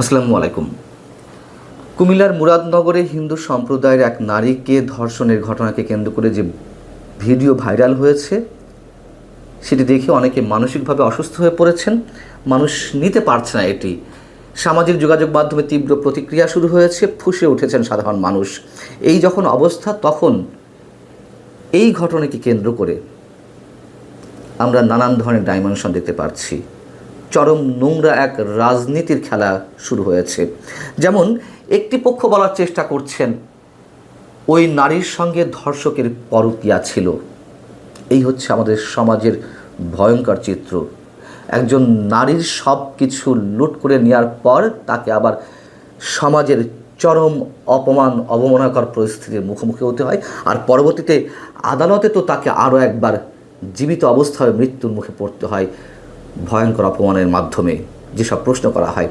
আসসালামু আলাইকুম। কুমিল্লার মুরাদনগরে হিন্দু সম্প্রদায়ের এক নারীকে ধর্ষণের ঘটনাকে কেন্দ্র করে যে ভিডিও ভাইরাল হয়েছে, সেটি দেখে অনেকে মানসিকভাবে অসুস্থ হয়ে পড়েছেন। মানুষ নিতে পারছে না এটি। সামাজিক যোগাযোগ মাধ্যমে তীব্র প্রতিক্রিয়া শুরু হয়েছে, ফুসে উঠেছেন সাধারণ মানুষ। এই যখন অবস্থা, তখন এই ঘটনাকে কেন্দ্র করে আমরা নানান ধরনের ডাইমেনশন দেখতে পাচ্ছি চরম নোংরা এক রাজনীতির খেলা শুরু হয়েছে। যেমন, একটি পক্ষ বলার চেষ্টা করছেন, ওই নারীর সঙ্গে ধর্ষকের পরকিয়া ছিল। এই হচ্ছে আমাদের সমাজের ভয়ঙ্কর চিত্র। একজন নারীর সব কিছু লুট করে নেওয়ার পর তাকে আবার সমাজের চরম অপমান, অবমাননাকর পরিস্থিতির মুখোমুখি হতে হয়। আর পরবর্তীতে আদালতে তো তাকে আরও একবার জীবিত অবস্থায় মৃত্যুর মুখে পড়তে হয়। ভয়ঙ্কর অপমানের মাধ্যমে যেসব প্রশ্ন করা হয়।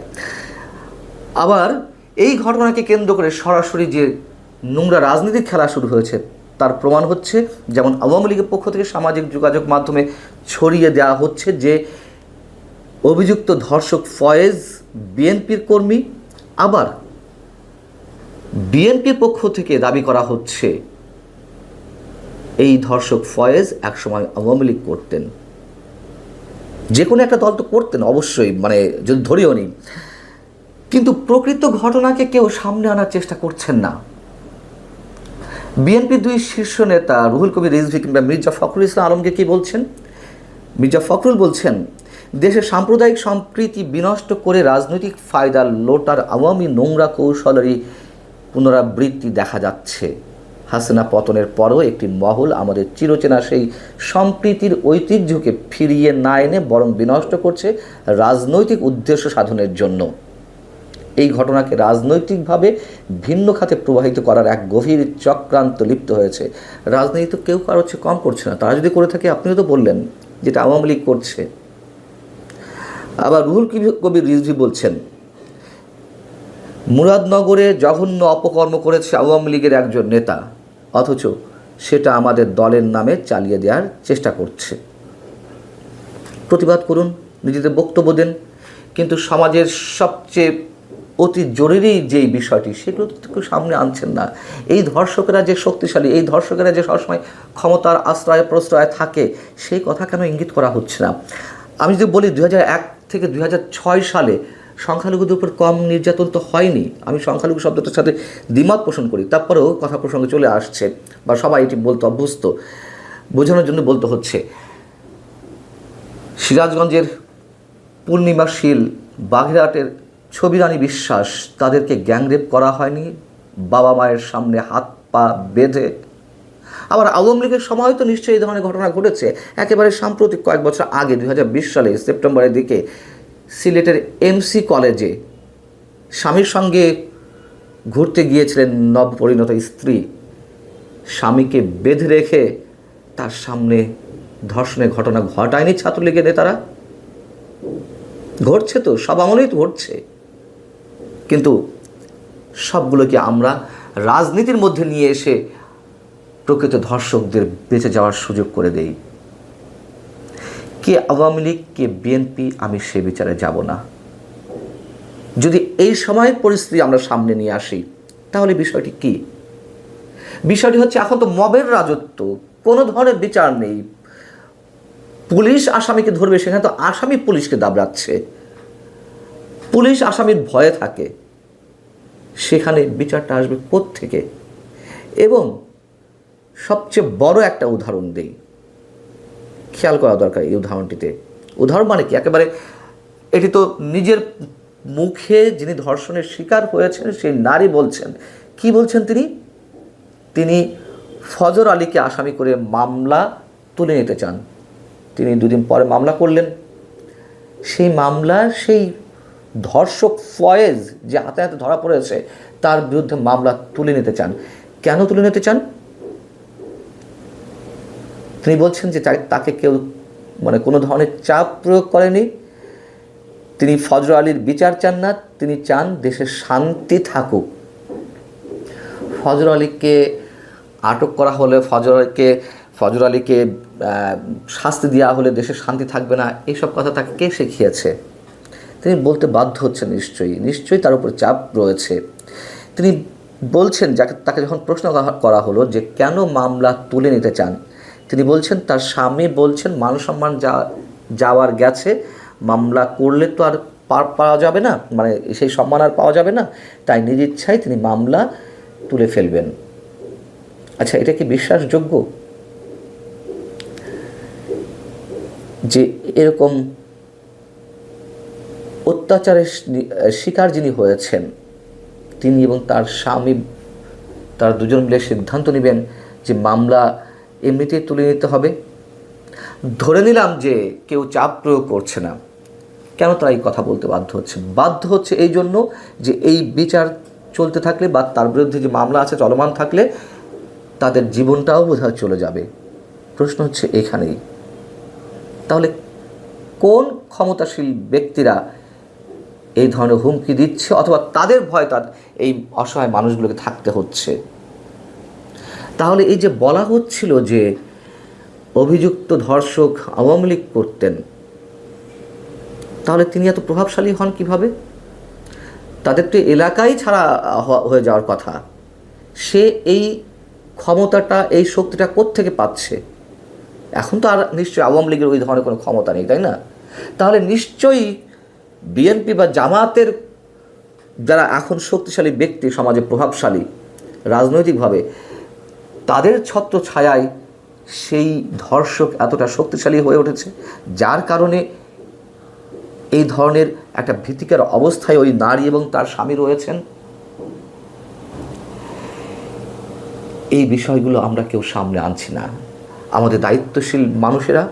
আবার এই ঘটনাকে কেন্দ্র করে সরাসরি যে নোংরা রাজনীতির খেলা শুরু হয়েছে, তার প্রমাণ হচ্ছে যেমন আওয়ামী লীগের পক্ষ থেকে সামাজিক যোগাযোগ মাধ্যমে ছড়িয়ে দেওয়া হচ্ছে যে অভিযুক্ত ধর্ষক ফয়েজ, বিএনপির কর্মী, আবার বিএনপির পক্ষ থেকে দাবি করা হচ্ছে, এই ধর্ষক ফয়েজ একসময় আওয়ামী লীগ করতেন। যে কোনো একটা দল তো করতেন, অবশ্যই মানে যদি ধরেও নি কিন্তু প্রকৃত ঘটনাকে কেউ সামনে আনার চেষ্টা করছেন না। বিএনপি দুই শীর্ষ নেতা রুহুল কবির, রিজভি কিংবা মির্জা ফখরুল ইসলাম আলমকে কি বলছেন? মির্জা ফখরুল বলছেন, দেশের সাম্প্রদায়িক সম্প্রীতি বিনষ্ট করে রাজনৈতিক ফায়দা লোটার আওয়ামী নোংরা কৌশলেরই পুনরাবৃত্তি দেখা যাচ্ছে। হাসিনা পতনের পরও একটি মহল আমাদের চিরচেনা সেই সম্প্রীতির ঐতিহ্যকে ফিরিয়ে না এনে বরং বিনষ্ট করছে রাজনৈতিক উদ্দেশ্য সাধনের জন্য। এই ঘটনাকে রাজনৈতিকভাবে ভিন্ন খাতে প্রবাহিত করার এক গভীর চক্রান্ত লিপ্ত হয়েছে। রাজনীতি তো কেউ কারও হচ্ছে কম করছে না। তারা যদি করে থাকে, আপনিও তো বললেন যেটা আওয়ামী লীগ করছে। আবার রুহুল কবির রিজভি বলছেন, মুরাদনগরে জঘন্য অপকর্ম করেছে আওয়ামী লীগের একজন নেতা। অথচ সেটা আমাদের দলের নামে চালিয়ে দেওয়ার চেষ্টা করছে। প্রতিবাদ করুন, নিজেদের বক্তব্য দেন, কিন্তু সমাজের সবচেয়ে অতি জরুরি যেই বিষয়টি, সেগুলো তো সামনে আনছেন না। এই ধর্ষকেরা যে শক্তিশালী, এই ধর্ষকেরা যে সবসময় ক্ষমতার আশ্রয় প্রশ্রয় থাকে, সেই কথা কেন ইঙ্গিত করা হচ্ছে না? আমি যদি বলি দু থেকে দুই হাজার ছয় সালে সংখ্যালঘুদের উপর কম নির্যাতন তো হয়নি। আমি সংখ্যালঘু শব্দটার সাথে দ্বিমত পোষণ করি। তারপরেও কথা প্রসঙ্গে চলে আসছে বা সবাই এটি বলতে অভ্যস্ত। বোঝানোর জন্য বলতে হচ্ছে, সিরাজগঞ্জের পূর্ণিমাশীল বাঘেরহাটের ছবিরানী বিশ্বাস, তাদেরকে গ্যাংরেপ করা হয়নি, বাবা মায়ের সামনে হাত পা বেঁধে। আবার আওয়ামী লীগের সময় তো নিশ্চয়ই এই ধরনের ঘটনা ঘটেছে। একেবারে সাম্প্রতিক কয়েক বছর আগে দু হাজার বিশ সালে সেপ্টেম্বরের দিকে সিলেটের এমসি কলেজে স্বামীর সঙ্গে ঘুরতে গিয়েছিলেন নবপরিণত স্ত্রী। স্বামীকে বেঁধে রেখে তার সামনে ধর্ষণের ঘটনা ঘটায়নি ছাত্রলীগের নেতারা। ঘটছে তো, সব আমলেই তো ঘটছে। কিন্তু সবগুলোকে আমরা রাজনীতির মধ্যে নিয়ে এসে প্রকৃত ধর্ষকদের বেঁচে যাওয়ার সুযোগ করে দেই। কে আওয়ামী লীগ কে বিএনপি আমি সে বিচারে যাব না? যদি এই সময়ের পরিস্থিতি আমরা সামনে নিয়ে আসি, তাহলে বিষয়টি কি? বিষয়টি হচ্ছে, এখন তো মবের রাজত্ব, কোনো ধরনের বিচার নেই। পুলিশ আসামিকে ধরবে, সেখানে তো আসামি পুলিশকে দাবড়াচ্ছে। পুলিশ আসামির ভয়ে থাকে। সেখানে বিচারটা আসবে থেকে এবং সবচেয়ে বড় একটা উদাহরণ দেই। খেয়াল করা দরকার এই উদাহরণটিতে। উদাহরণ মানে কি? একেবারে এটি তো নিজের মুখে যিনি ধর্ষণের শিকার হয়েছেন, সেই নারী বলছেন। কি বলছেন তিনি? তিনি ফজর আলীকে আসামি করে মামলা তুলে নিতে চান। তিনি দুদিন পরে মামলা করলেন। সেই মামলা সেই ধর্ষক ফয়েজ যে হাতে হাতে ধরা পড়েছে, তার বিরুদ্ধে মামলা তুলে নিতে চান। কেন তুলে নিতে চান? তিনি বলছেন যে তাকে কেউ মানে কোনো ধরনের চাপ প্রয়োগ করেনি। তিনি ফজর আলীর বিচার চান না, তিনি চান দেশের শান্তি থাকুক। ফজর আলীকে আটক করা হলে, ফজর আলীকে ফজর আলীকে শাস্তি দেওয়া হলে দেশে শান্তি থাকবে না এইসব কথা তাকে কে শিখিয়েছে? তিনি বলতে বাধ্য হচ্ছেন নিশ্চয়ই নিশ্চয়ই তার উপর চাপ রয়েছে। তিনি বলছেন, যাকে তাকে যখন প্রশ্ন করা হলো যে কেন মামলা তুলে নিতে চান তিনি বলছেন, তার স্বামী বলছেন, মান সম্মান যা, যাওয়ার গেছে, মামলা করলে তো আর পার পাওয়া যাবে না মানে সেই সম্মান আর পাওয়া যাবে না, তাই নিজ ইচ্ছায় তিনি মামলা তুলে ফেলবেন। আচ্ছা এটা কি বিশ্বাসযোগ্য? যে এরকম অত্যাচারের শিকার যিনি হয়েছেন, তিনি এবং তার স্বামী, তার দুজন মিলে সিদ্ধান্ত নেবেন যে মামলা এমনিতেই তুলে নিতে হবে। ধরে নিলাম যে কেউ চাপ প্রয়োগ করছে না। কেন তারা এই কথা বলতে বাধ্য হচ্ছে বাধ্য হচ্ছে এই জন্য যে এই বিচার চলতে থাকলে বা তার বিরুদ্ধে যে মামলা আছে, চলমান থাকলে তাদের জীবনটাও বোধহয় চলে যাবে। প্রশ্ন হচ্ছে এখানেই। তাহলে কোন ক্ষমতাশীল ব্যক্তিরা এই ধরনের হুমকি দিচ্ছে অথবা তাদের ভয় তার এই অসহায় মানুষগুলোকে থাকতে হচ্ছে? তাহলে এই যে বলা হচ্ছিল যে অভিযুক্ত ধর্ষক আওয়ামী লীগ করতেন, তাহলে তিনি এত প্রভাবশালী হন কীভাবে? তাদের তো এলাকাই ছাড়া হয়ে যাওয়ার কথা। সে এই ক্ষমতাটা, এই শক্তিটা কোত্থেকে পাচ্ছে? এখন তো আর নিশ্চয়ই আওয়ামী লীগের ওই ধরনের কোনো ক্ষমতা নেই, তাই না? তাহলে নিশ্চয়ই বিএনপি বা জামাতের যারা এখন শক্তিশালী ব্যক্তি, সমাজে প্রভাবশালী, রাজনৈতিকভাবে তাদের ছত্র ছায়ায় সেই ধর্ষক এতটা শক্তিশালী হয়ে উঠেছে, যার কারণে এই ধরনের একটা ভীতিকর অবস্থায় ওই নারী এবং তার স্বামী রয়েছেন। এই বিষয়গুলো আমরা কেউ সামনে আনছি না। আমাদের দায়িত্বশীল মানুষেরা,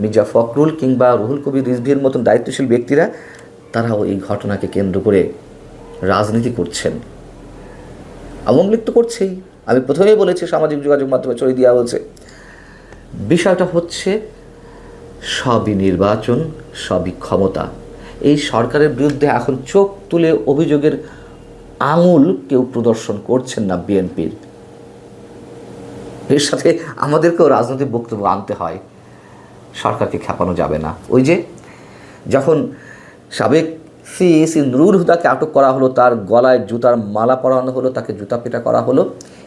মির্জা ফখরুল কিংবা রুহুল কবির রিজভির মতন দায়িত্বশীল ব্যক্তিরা, তারাও এই ঘটনাকে কেন্দ্র করে রাজনীতি করছেন। আওয়ামী লীগ তো করছেই। আমি প্রথমেই বলেছি সামাজিক যোগাযোগ মাধ্যমে ছড়িয়ে দেওয়া হয়েছে বিষয়টা হচ্ছে সবই নির্বাচন, সবই ক্ষমতা। এই সরকারের বিরুদ্ধে এখন চোখ তুলে অভিযোগের আঙুল কেউ প্রদর্শন করছেন না বিএনপির। এর সাথে আমাদেরকেও রাজনৈতিক বক্তব্য আনতে হয়। সরকারকে খেপানো যাবে না। ওই যে যখন সাবেক সিএসি নুরুল হুদাকে আটক করা হলো, তার গলায় জুতার মালা পরানো হলো, তাকে জুতা পেটা করা হলো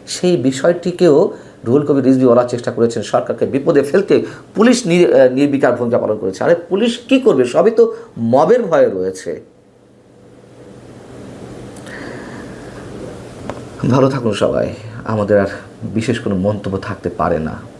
সেই বিষয়টিকেও রুহুল কবির রিজভি বলার চেষ্টা করেছেন সরকারকে বিপদে ফেলতে। পুলিশ নির- নির্বিকার ভূমিকা পালন করেছে। আরে পুলিশ কি করবে? সবই তো মবের ভয়ে রয়েছে। ভালো থাকুন সবাই। আমাদের আর বিশেষ কোনো মন্তব্য থাকতে পারে না।